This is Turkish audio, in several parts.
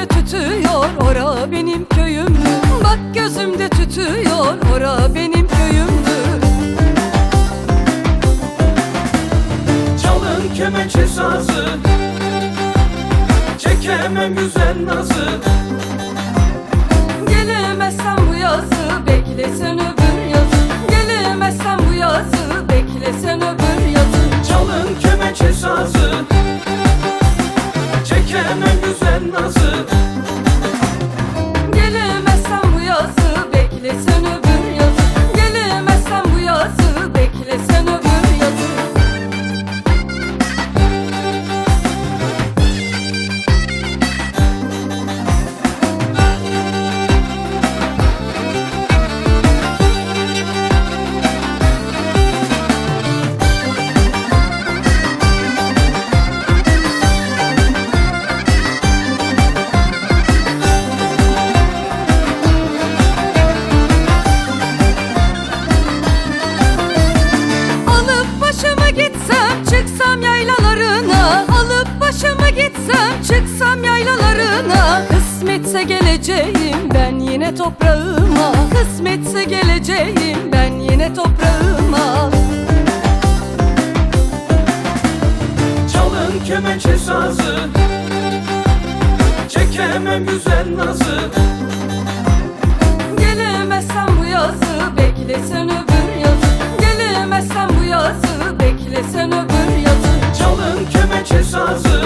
gözümde tütüyor ora benim köyümdü. Bak gözümde tütüyor ora benim köyümdü. Çalın kemençe sazı Çekemem güzel nazı. Gelemezsem bu yazı beklesen öbür güzel gitsem çıksam yaylalarına. Kısmetse geleceğim ben yine toprağıma. Kısmetse geleceğim ben yine toprağıma. Çalın kemençe sazı. Çekemem güzel nazı. Gelemezsen bu yazı beklesen öbür yazı. Gelemezsen bu yazı beklesen öbür yazı. Çalın kemençe sazı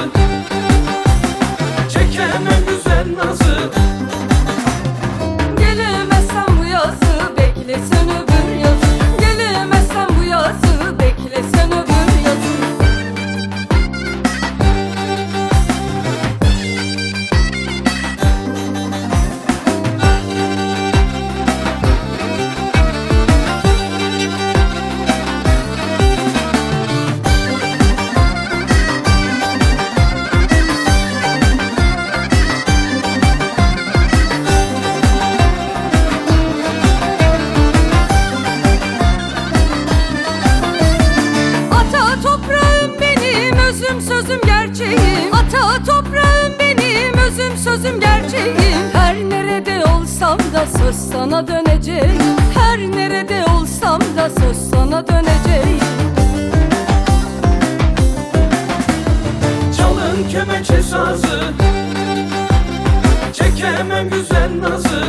özüm sözüm gerçeğim. Ata toprağım benim özüm sözüm gerçeğim. Her nerede olsam da söz sana döneceğim. Her nerede olsam da söz sana döneceğim. Çalın kemençe sazı. Çekemem güzel nazı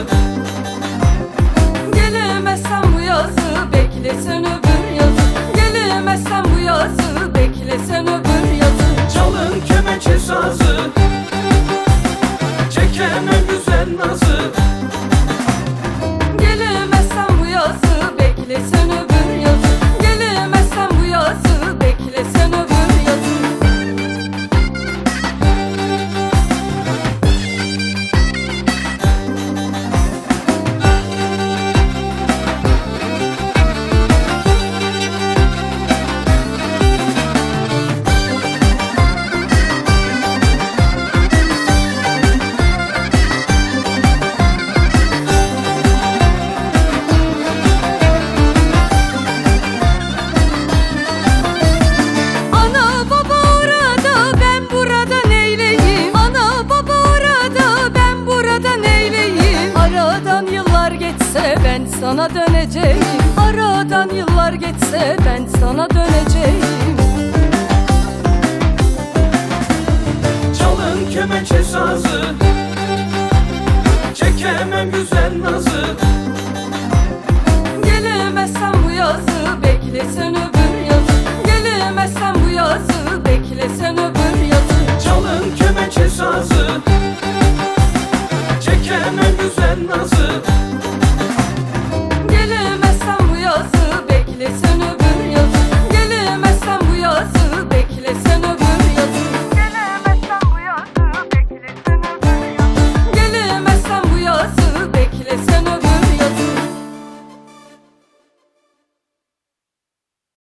sana döneceğim. Aradan yıllar geçse ben sana döneceğim. Çalın kemençe sazı. Çekemem güzel nazı. Gelemezsen bu yazı beklesen öbür yazı. Gelemezsen bu yazı beklesen öbür yazı. Çalın kemençe sazı